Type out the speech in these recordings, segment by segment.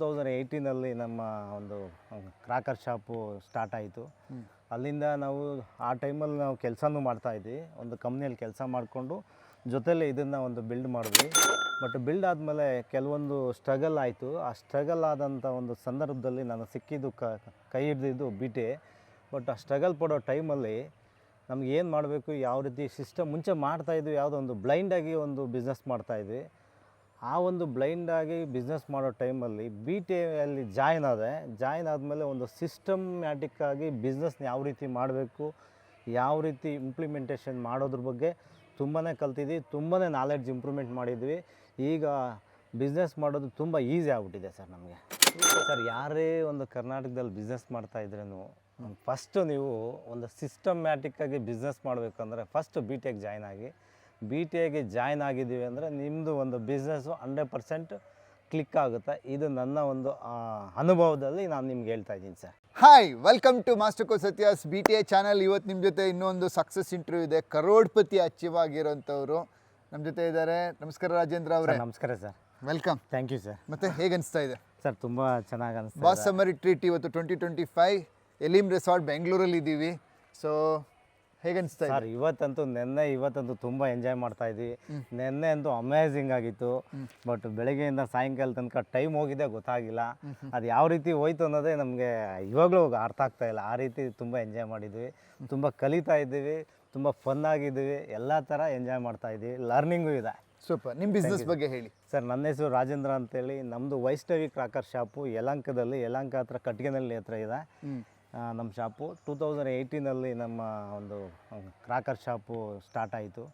Thousand ಏಯ್ಟೀನಲ್ಲಿ ನಮ್ಮ ಒಂದು Crocker shop start ಆಯಿತು. ಅಲ್ಲಿಂದ ನಾವು ಆ ಟೈಮಲ್ಲಿ ನಾವು ಕೆಲಸನೂ ಮಾಡ್ತಾಯಿದ್ವಿ ಒಂದು ಕಂಪ್ನಿಯಲ್ಲಿ ಕೆಲಸ ಮಾಡಿಕೊಂಡು ಜೊತೆಲಿ ಇದನ್ನು ಒಂದು ಬಿಲ್ಡ್ ಮಾಡಿದ್ವಿ. ಬಟ್ ಬಿಲ್ಡ್ ಆದಮೇಲೆ ಕೆಲವೊಂದು ಸ್ಟ್ರಗಲ್ ಆಯಿತು. ಆ ಸ್ಟ್ರಗಲ್ ಆದಂಥ ಒಂದು ಸಂದರ್ಭದಲ್ಲಿ ನಾನು ಸಿಕ್ಕಿದ್ದು ಕ ಕೈ ಹಿಡ್ದಿದ್ದು ಬಿಟ್ಟೆ. ಬಟ್ ಆ ಸ್ಟ್ರಗಲ್ ಪಡೋ ಟೈಮಲ್ಲಿ ನಮ್ಗೆ ಏನು ಮಾಡಬೇಕು ಯಾವ ರೀತಿ ಸಿಸ್ಟಮ್ ಮುಂಚೆ ಮಾಡ್ತಾಯಿದ್ವಿ ಯಾವುದೋ ಒಂದು ಬ್ಲೈಂಡಾಗಿ ಒಂದು ಬಿಸ್ನೆಸ್ ಮಾಡ್ತಾಯಿದ್ವಿ ಆ ಒಂದು ಬ್ಲೈಂಡಾಗಿ ಬಿಸ್ನೆಸ್ ಮಾಡೋ ಟೈಮಲ್ಲಿ ಬಿ ಟಿ ಅಲ್ಲಿ ಜಾಯ್ನ್ ಆದೆ. ಜಾಯ್ನ್ ಆದಮೇಲೆ ಒಂದು ಸಿಸ್ಟಮ್ಯಾಟಿಕ್ಕಾಗಿ ಬಿಸ್ನೆಸ್ನ ಯಾವ ರೀತಿ ಮಾಡಬೇಕು, ಯಾವ ರೀತಿ ಇಂಪ್ಲಿಮೆಂಟೇಷನ್ ಮಾಡೋದ್ರ ಬಗ್ಗೆ ತುಂಬಾ ಕಲ್ತಿದ್ವಿ ತುಂಬಾ ನಾಲೆಡ್ಜ್ ಇಂಪ್ರೂವ್ಮೆಂಟ್ ಮಾಡಿದ್ವಿ. ಈಗ ಬಿಸ್ನೆಸ್ ಮಾಡೋದು ತುಂಬ ಈಸಿ ಆಗ್ಬಿಟ್ಟಿದೆ ಸರ್ ನಮಗೆ. ಸರ್, ಯಾರೇ ಒಂದು ಕರ್ನಾಟಕದಲ್ಲಿ ಬಿಸ್ನೆಸ್ ಮಾಡ್ತಾ ಇದ್ರೂ ಫಸ್ಟು ನೀವು ಒಂದು ಸಿಸ್ಟಮ್ಯಾಟಿಕ್ಕಾಗಿ ಬಿಸ್ನೆಸ್ ಮಾಡಬೇಕಂದ್ರೆ ಫಸ್ಟ್ ಬಿ ಟೆಕ್ ಜಾಯ್ನ್ ಆಗಿ ಬಿ ಟಿ ಎಗೆ ಜಾಯ್ನ್ ಆಗಿದ್ದೀವಿ ಅಂದರೆ ನಿಮ್ಮದು ಒಂದು ಬಿಸ್ನೆಸ್ಸು ಹಂಡ್ರೆಡ್ ಪರ್ಸೆಂಟ್ ಕ್ಲಿಕ್ ಆಗುತ್ತೆ. ಇದು ನನ್ನ ಒಂದು ಅನುಭವದಲ್ಲಿ ನಾನು ನಿಮ್ಗೆ ಹೇಳ್ತಾ ಇದ್ದೀನಿ sir hi welcome to master ಕೋ ಸತ್ಯಾಸ್ ಬಿ ಟಿ ಎ ಚಾನಲ್ ಇವತ್ತು ನಿಮ್ಮ ಜೊತೆ ಇನ್ನೊಂದು ಸಕ್ಸಸ್ ಇಂಟರ್ವ್ಯೂ ಇದೆ. ಕರೋಡ್ಪತಿ ಅಚೀವ್ ಆಗಿರೋಂಥವ್ರು ನಮ್ಮ ಜೊತೆ ಇದ್ದಾರೆ. ನಮಸ್ಕಾರ ರಾಜೇಂದ್ರ ಅವರೇ. ನಮಸ್ಕಾರ sir welcome thank you sir ಮತ್ತೆ ಹೇಗೆ ಅನಿಸ್ತಾ ಇದೆ? ಸರ್ ತುಂಬ ಚೆನ್ನಾಗಿ ಅನಿಸ್ತಾ ಬಾಸ್ ಸಮ್ಮರ್ ಟ್ರೀಟ್ ಇವತ್ತು twenty twenty five Elim resort ಬೆಂಗಳೂರಲ್ಲಿ ಇದ್ದೀವಿ ಸೊ ಹೇಗೆ ಅನಿಸ್ತಾ ಇದೆ? ಸರ್ ಇವತ್ತಂತೂ ನೆನ್ನೆ ಇವತ್ತಂತೂ ತುಂಬ ಎಂಜಾಯ್ ಮಾಡ್ತಾ ಇದ್ವಿ. ನೆನ್ನೆ ಅಂತೂ ಅಮೇಝಿಂಗ್ ಆಗಿತ್ತು. ಬಟ್ ಬೆಳಗ್ಗೆಯಿಂದ ಸಾಯಂಕಾಲ ತನಕ ಟೈಮ್ ಹೋಗಿದೆ ಗೊತ್ತಾಗಿಲ್ಲ. ಅದು ಯಾವ ರೀತಿ ಹೋಯ್ತು ಅನ್ನೋದೇ ನಮಗೆ ಇವಾಗಲೂ ಅರ್ಥ ಆಗ್ತಾ ಇಲ್ಲ. ಆ ರೀತಿ ತುಂಬ ಎಂಜಾಯ್ ಮಾಡಿದ್ವಿ. ತುಂಬ ಕಲಿತಾ ಇದ್ದೀವಿ. ತುಂಬ ಫನ್ ಆಗಿದ್ದೀವಿ. ಎಲ್ಲ ಥರ ಎಂಜಾಯ್ ಮಾಡ್ತಾ ಇದ್ದೀವಿ. ಲರ್ನಿಂಗು ಇದೆ. ಸೂಪರ್ ನಿಮ್ಮ ಬಿಸ್ನೆಸ್ ಬಗ್ಗೆ ಹೇಳಿ. ಸರ್ ನನ್ನ ಹೆಸರು ರಾಜೇಂದ್ರ ಅಂತೇಳಿ. ನಮ್ಮದು ವೈಷ್ಣವಿ ಕ್ರಾಕರ್ ಶಾಪು ಯಲಂಕದಲ್ಲಿ ಯಲಂಕ ಹತ್ರ ಕಟ್ಟಿಗೆನಲ್ಲಿ ಹತ್ರ ಇದೆ. ನಮ್ಮ ಶಾಪು. ಟೂ ತೌಸಂಡ್ ಏಯ್ಟೀನಲ್ಲಿ ನಮ್ಮ ಒಂದು ಕ್ರಾಕರ್ ಶಾಪು ಸ್ಟಾರ್ಟ್ ಆಯಿತು.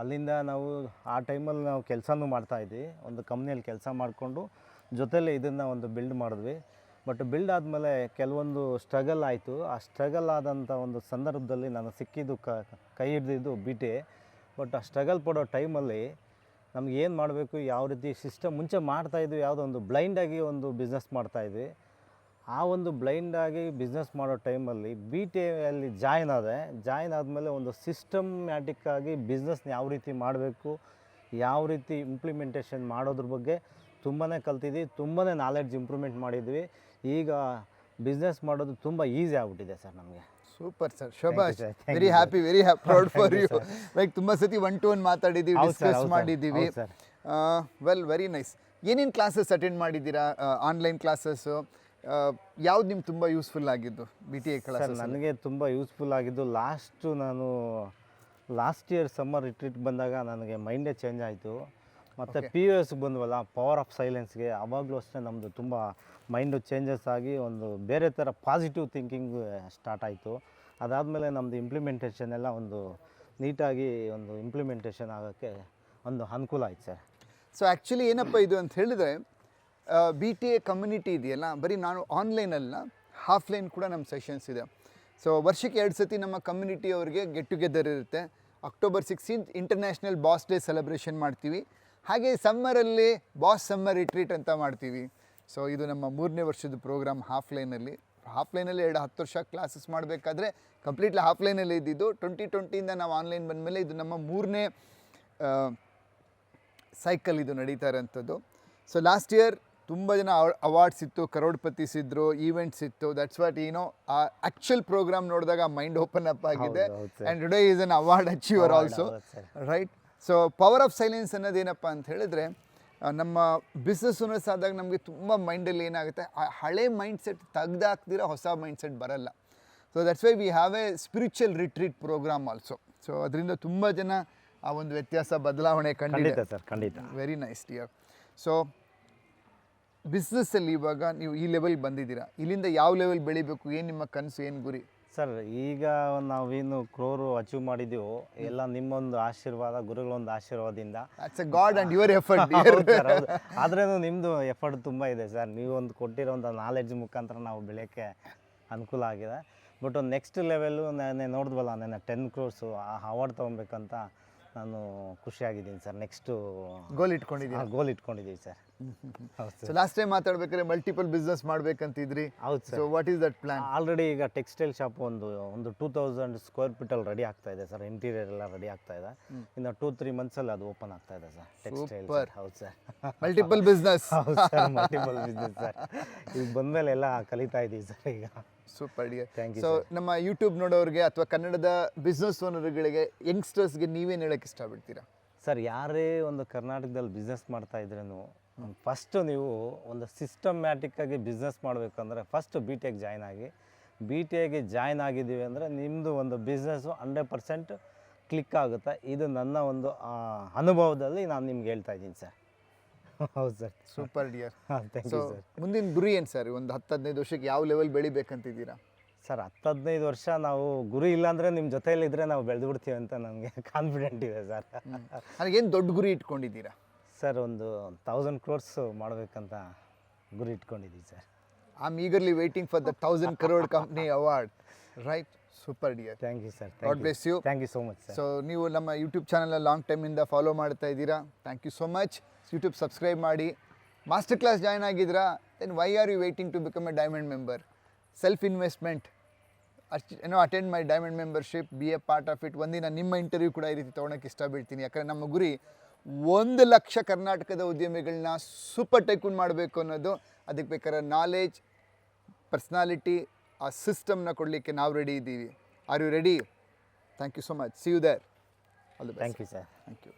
ಅಲ್ಲಿಂದ ನಾವು ಆ ಟೈಮಲ್ಲಿ ನಾವು ಕೆಲಸನೂ ಮಾಡ್ತಾಯಿದ್ವಿ ಒಂದು ಕಂಪ್ನಿಯಲ್ಲಿ ಕೆಲಸ ಮಾಡಿಕೊಂಡು ಜೊತೇಲಿ ಇದನ್ನು ಒಂದು ಬಿಲ್ಡ್ ಮಾಡಿದ್ವಿ. ಬಟ್ ಬಿಲ್ಡ್ ಆದಮೇಲೆ ಕೆಲವೊಂದು ಸ್ಟ್ರಗಲ್ ಆಯಿತು. ಆ ಸ್ಟ್ರಗಲ್ ಆದಂಥ ಒಂದು ಸಂದರ್ಭದಲ್ಲಿ ನಾನು ಸಿಕ್ಕಿದ್ದು ಕ ಕೈ ಹಿಡ್ದಿದ್ದು ಬಿಟ್ಟೆ. ಬಟ್ ಆ ಸ್ಟ್ರಗಲ್ ಪಡೋ ಟೈಮಲ್ಲಿ ನಮ್ಗೆ ಏನು ಮಾಡಬೇಕು ಯಾವ ರೀತಿ ಸಿಸ್ಟಮ್ ಮುಂಚೆ ಮಾಡ್ತಾಯಿದ್ವಿ ಯಾವುದೋ ಒಂದು ಬ್ಲೈಂಡಾಗಿ ಒಂದು ಬಿಸ್ನೆಸ್ ಮಾಡ್ತಾಯಿದ್ವಿ ಆ ಒಂದು ಬ್ಲೈಂಡಾಗಿ ಬಿಸ್ನೆಸ್ ಮಾಡೋ ಟೈಮಲ್ಲಿ ಬಿ ಟಿ ಅಲ್ಲಿ ಜಾಯ್ನ್ ಆದೆ. ಜಾಯ್ನ್ ಆದಮೇಲೆ ಒಂದು ಸಿಸ್ಟಮ್ಯಾಟಿಕ್ಕಾಗಿ ಬಿಸ್ನೆಸ್ನ ಯಾವ ರೀತಿ ಮಾಡಬೇಕು ಯಾವ ರೀತಿ ಇಂಪ್ಲಿಮೆಂಟೇಷನ್ ಮಾಡೋದ್ರ ಬಗ್ಗೆ ತುಂಬಾ ಕಲ್ತಿದ್ವಿ ತುಂಬಾ ನಾಲೆಡ್ಜ್ ಇಂಪ್ರೂವ್ಮೆಂಟ್ ಮಾಡಿದ್ವಿ. ಈಗ ಬಿಸ್ನೆಸ್ ಮಾಡೋದು ತುಂಬ ಈಸಿ ಆಗ್ಬಿಟ್ಟಿದೆ ಸರ್ ನಮಗೆ. ಸೂಪರ್ ಸರ್ ಶೋಭಾಷ್. Thank very happy very proud for you like ತುಂಬ ಸತಿ ಒನ್ ಟು ಒನ್ ಮಾತಾಡಿದ್ದೀವಿ ಡಿಸ್ಕಸ್ ಮಾಡಿದ್ದೀವಿ. ವೆಲ್ ವೆರಿ ನೈಸ್ ಏನೇನು ಕ್ಲಾಸಸ್ ಅಟೆಂಡ್ ಮಾಡಿದ್ದೀರಾ? ಆನ್ಲೈನ್ ಕ್ಲಾಸಸ್ಸು ಯಾವ್ದು ನಿಮ್ಗೆ ತುಂಬ ಯೂಸ್ಫುಲ್ ಆಗಿದ್ದು B T A sir classes ನನಗೆ ತುಂಬ ಯೂಸ್ಫುಲ್ ಆಗಿದ್ದು ಲಾಸ್ಟು ನಾನು ಲಾಸ್ಟ್ ಇಯರ್ ಸಮ್ಮರ್ ರಿಟ್ರೀಟ್ ಬಂದಾಗ ನನಗೆ ಮೈಂಡೇ ಚೇಂಜ್ ಆಯಿತು. ಮತ್ತು ಪಿ ಯು ಎಸ್ಗೆ ಬಂದ್ವಲ್ಲ ಪವರ್ ಆಫ್ ಸೈಲೆನ್ಸ್ಗೆ ಅವಾಗಲೂ ಅಷ್ಟೇ ನಮ್ಮದು ತುಂಬ ಮೈಂಡು ಚೇಂಜಸ್ ಆಗಿ ಒಂದು ಬೇರೆ ಥರ ಪಾಸಿಟಿವ್ ಥಿಂಕಿಂಗ್ ಸ್ಟಾರ್ಟ್ ಆಯಿತು. ಅದಾದಮೇಲೆ ನಮ್ಮದು ಇಂಪ್ಲಿಮೆಂಟೇಷನ್ ಎಲ್ಲ ಒಂದು ನೀಟಾಗಿ ಒಂದು ಇಂಪ್ಲಿಮೆಂಟೇಷನ್ ಆಗೋಕ್ಕೆ ಒಂದು ಅನುಕೂಲ ಆಯ್ತು ಸರ್. ಸೊ ಆ್ಯಕ್ಚುಲಿ ಏನಪ್ಪ ಇದು ಅಂತ ಹೇಳಿದ್ರೆ ಬಿ ಟಿ ಎ ಕಮ್ಯುನಿಟಿ ಇದೆಯಲ್ಲ, ಬರೀ ನಾನು ಆನ್ಲೈನಲ್ಲ ಹಾಫ್ಲೈನ್ ಕೂಡ ನಮ್ಮ ಸೆಷನ್ಸ್ ಇದೆ. ಸೊ ವರ್ಷಕ್ಕೆ ಎರಡು ಸತಿ ನಮ್ಮ ಕಮ್ಯುನಿಟಿ ಅವರಿಗೆ ಗೆಟ್ ಟುಗೆದರ್ ಇರುತ್ತೆ. October sixteenth international boss day celebration ಮಾಡ್ತೀವಿ. ಹಾಗೆ ಸಮ್ಮರಲ್ಲಿ ಬಾಸ್ ಸಮ್ಮರ್ ರಿಟ್ರೀಟ್ ಅಂತ ಮಾಡ್ತೀವಿ. ಸೊ ಇದು ನಮ್ಮ ಮೂರನೇ ವರ್ಷದ ಪ್ರೋಗ್ರಾಮ್ ಹಾಫ್ಲೈನಲ್ಲಿ ಹಾಫ್ಲೈನಲ್ಲಿ ಎರಡು ಹತ್ತು ವರ್ಷ ಕ್ಲಾಸಸ್ ಮಾಡಬೇಕಾದ್ರೆ ಕಂಪ್ಲೀಟ್ಲಿ ಆಫ್ಲೈನಲ್ಲಿ ಇದ್ದಿದ್ದು. ಟ್ವೆಂಟಿ ಟ್ವೆಂಟಿಯಿಂದ ನಾವು ಆನ್ಲೈನ್ ಬಂದಮೇಲೆ ಇದು ನಮ್ಮ ಮೂರನೇ ಸೈಕಲ್ ಇದು ನಡೀತಾ ಇರೋಂಥದ್ದು. ಸೊ ಲಾಸ್ಟ್ ಇಯರ್ ತುಂಬ ಜನ ಅವಾರ್ಡ್ಸ್ ಇತ್ತು ಕರೋಡ್ಪತಿಸ್ ಇದ್ರು ಈವೆಂಟ್ಸ್ ಇತ್ತು. ದಟ್ಸ್ ವಾಟ್ ಏನೋ ಆ ಆಕ್ಚುಲ್ ಪ್ರೋಗ್ರಾಮ್ ನೋಡಿದಾಗ ಮೈಂಡ್ ಓಪನ್ ಅಪ್ ಆಗಿದೆ. And today is an award achiever also right so power of silence ಅನ್ನೋದೇನಪ್ಪ ಅಂತ ಹೇಳಿದ್ರೆ ನಮ್ಮ ಬಿಸ್ನೆಸ್ ಓನರ್ಸ್ ಆದಾಗ ನಮಗೆ ತುಂಬ ಮೈಂಡಲ್ಲಿ ಏನಾಗುತ್ತೆ ಆ ಹಳೆ ಮೈಂಡ್ ಸೆಟ್ ತೆಗ್ದಾಕ್ದಿರ ಹೊಸ ಮೈಂಡ್ ಸೆಟ್ ಬರಲ್ಲ. So that's why we have a spiritual retreat program also so ಅದರಿಂದ ತುಂಬ ಜನ ಆ ಒಂದು ವ್ಯತ್ಯಾಸ ಬದಲಾವಣೆ ಕಂಡಿದೆ. ಖಂಡಿತ ಸರ್ ಖಂಡಿತ. ವೆರಿ ನೈಸ್ ಡಿಯರ್ ಸೊ ಬಿಸ್ನೆಸ್ಸಲ್ಲಿ ಇವಾಗ ನೀವು ಈ ಲೆವೆಲ್ ಬಂದಿದ್ದೀರಾ? ಇಲ್ಲಿಂದ ಯಾವ ಲೆವೆಲ್ ಬೆಳಿಬೇಕು? ಏನು ನಿಮ್ಮ ಕನಸು ಏನು ಗುರಿ? ಸರ್ ಈಗ ನಾವೇನು ಕ್ರೋರು ಅಚೀವ್ ಮಾಡಿದ್ದೀವೋ ಎಲ್ಲ ನಿಮ್ಮೊಂದು ಆಶೀರ್ವಾದ ಗುರುಗಳೊಂದು ಆಶೀರ್ವಾದದಿಂದ. ಗಾಡ್ ಆ್ಯಂಡ್ ಯುವರ್ ಎಫರ್ಟ್ ಆದ್ರೂ ನಿಮ್ಮದು ಎಫರ್ಟ್ ತುಂಬ ಇದೆ ಸರ್. ನೀವೊಂದು ಒಂದು ನಾಲೆಡ್ಜ್ ಮುಖಾಂತರ ನಾವು ಬೆಳೆಯೋಕ್ಕೆ ಅನುಕೂಲ ಆಗಿದೆ. ಬಟ್ ಒಂದು ನೆಕ್ಸ್ಟ್ ಲೆವೆಲ್ಲು ನಾನು ನೋಡಿದ್ವಲ್ಲ ನನ್ನ ಟೆನ್ ಕ್ರೋರ್ಸು ಆ ಅವಾರ್ಡ್ ತೊಗೊಬೇಕಂತ ನಾನು ಖುಷಿಯಾಗಿದ್ದೀನಿ ಸರ್. ನೆಕ್ಸ್ಟು ಗೋಲ್ ಇಟ್ಕೊಂಡಿದ್ದೀನಿ ಗೋಲ್ ಇಟ್ಕೊಂಡಿದ್ದೀವಿ ಸರ್. ಸೊ ಲಾಸ್ಟ್ ಟೈಮ್ ಮಾತಾಡ್ಬೇಕಾದ್ರೆ ಮಲ್ಟಿಪಲ್ ಬಿಸ್ನೆಸ್ ಮಾಡ್ಬೇಕಂತಿದ್ರಿ. ಹೌದು so sir what is that plan already ಈಗ ಟೆಕ್ಸ್ಟೈಲ್ ಶಾಪ್ ಒಂದು ಒಂದು ಟೂ ತೌಸಂಡ್ ಸ್ಕ್ವೇರ್ ಅಲ್ಲಿ ರೆಡಿ ಆಗ್ತಾ ಇದೆ ಸರ್. ಇಂಟೀರಿಯರ್ ಎಲ್ಲ ರೆಡಿ ಆಗ್ತಾ ಇದೆ. ಇನ್ನು ಟೂ ತ್ರೀ ಮಂತ್ಸಲ್ಲಿ ಅದು ಓಪನ್ ಆಗ್ತಾ ಇದೆ ಸರ್ ಟೆಕ್ಸ್ಟೈಲ್ Super. ಹೌದು ಸರ್. ಮಲ್ಟಿಪಲ್ ಬಿಸ್ನೆಸ್ ಹೌದು ಸರ್ ಮಲ್ಟಿಪಲ್ ಬಿಸ್ನೆಸ್ ಸರ್. ಈಗ ಬಂದ್ಮೇಲೆ ಎಲ್ಲ ಕಲಿತಾ ಇದೀವಿ ಸರ್ ಈಗ. Super dear thank you so ನಮ್ಮ ಯೂಟ್ಯೂಬ್ ನೋಡೋರಿಗೆ ಅಥವಾ ಕನ್ನಡದ ಬಿಸ್ನೆಸ್ ಓನರ್ಗಳಿಗೆ ಯಂಗ್ಸ್ಟರ್ಸ್ಗೆ ನೀವೇನು ಹೇಳಕ್ಕೆ ಇಷ್ಟಪಡ್ತೀರಾ? ಸರ್ ಯಾರೇ ಒಂದು ಕರ್ನಾಟಕದಲ್ಲಿ ಬಿಸ್ನೆಸ್ ಮಾಡ್ತಾ ಇದ್ರೂ ಫಸ್ಟು ನೀವು ಒಂದು ಸಿಸ್ಟಮ್ಯಾಟಿಕ್ಕಾಗಿ ಬಿಸ್ನೆಸ್ ಮಾಡಬೇಕಂದ್ರೆ ಫಸ್ಟ್ ಬಿ ಟಿ ಜಾಯ್ನ್ ಆಗಿ. ಬಿ ಟಿ ಐಗೆ ಜಾಯ್ನ್ ಆಗಿದ್ದೀವಿ ಅಂದರೆ ನಿಮ್ಮದು ಒಂದು ಬಿಸ್ನೆಸ್ಸು ಹಂಡ್ರೆಡ್ ಪರ್ಸೆಂಟ್ ಕ್ಲಿಕ್ ಆಗುತ್ತೆ. ಇದು ನನ್ನ ಒಂದು ಅನುಭವದಲ್ಲಿ ನಾನು ನಿಮ್ಗೆ ಹೇಳ್ತಾ ಇದ್ದೀನಿ ಸರ್ ಹೌದು sir super dear so you sir ಮುಂದಿನ ಗುರಿ ಏನು ಸರ್ ಒಂದು ಹತ್ತು ಹದಿನೈದು ವರ್ಷಕ್ಕೆ ಯಾವ ಲೆವೆಲ್ ಬೆಳಿಬೇಕಂತಿದ್ದೀರಾ ಸರ್ ಹತ್ತು ಹದಿನೈದು ವರ್ಷ ನಾವು ಗುರಿ ಇಲ್ಲಾಂದರೆ ನಿಮ್ಮ ಜೊತೆಯಲ್ಲಿದ್ದರೆ ನಾವು ಬೆಳೆದು ಬಿಡ್ತೀವಿ ಅಂತ ನಮಗೆ ಕಾನ್ಫಿಡೆಂಟ್ ಇದೆ ಸರ್ ನನಗೇನು ದೊಡ್ಡ ಗುರಿ ಇಟ್ಕೊಂಡಿದ್ದೀರಾ? ಸರ್ ಒಂದು ತೌಸಂಡ್ ಕ್ರೋರ್ಸ್ ಮಾಡಬೇಕಂತ ಗುರಿ ಇಟ್ಕೊಂಡಿದ್ದೀವಿ sir. I am eagerly waiting for the thousand crore company award right super dear thank you sir God bless you thank you so much sir so ನೀವು ನಮ್ಮ ಯೂಟ್ಯೂಬ್ ಚಾನಲ್ನ ಲಾಂಗ್ ಟೈಮಿಂದ ಫಾಲೋ ಮಾಡ್ತಾ ಇದ್ದೀರಾ? Thank you so much YouTube subscribe ಮಾಡಿ. Master class join ಆಗಿದ್ದೀರಾ then why are you waiting to become a diamond member self investment ಏನೋ attend my diamond membership be a part of it ಒಂದಿನ ನಿಮ್ಮ interview ಕೂಡ ಈ ರೀತಿ ತೊಗೊಳಕ್ಕೆ ಇಷ್ಟ ಬೀಳ್ತೀನಿ ಯಾಕಂದರೆ ನಮ್ಮ ಗುರಿ ಒಂದು ಲಕ್ಷ ಕರ್ನಾಟಕದ ಉದ್ಯಮಿಗಳನ್ನ ಸೂಪರ್ ಟೈಕೂನ್ ಮಾಡಬೇಕು ಅನ್ನೋದು ಅದಕ್ಕೆ ಬೇಕಾದ ನಾಲೆಜ್ ಪರ್ಸ್ನಾಲಿಟಿ ಆ ಸಿಸ್ಟಮ್ನ ಕೊಡಲಿಕ್ಕೆ ನಾವು ರೆಡಿ ಇದ್ದೀವಿ. Are you ready thank you so much see you there all thank you sir thank you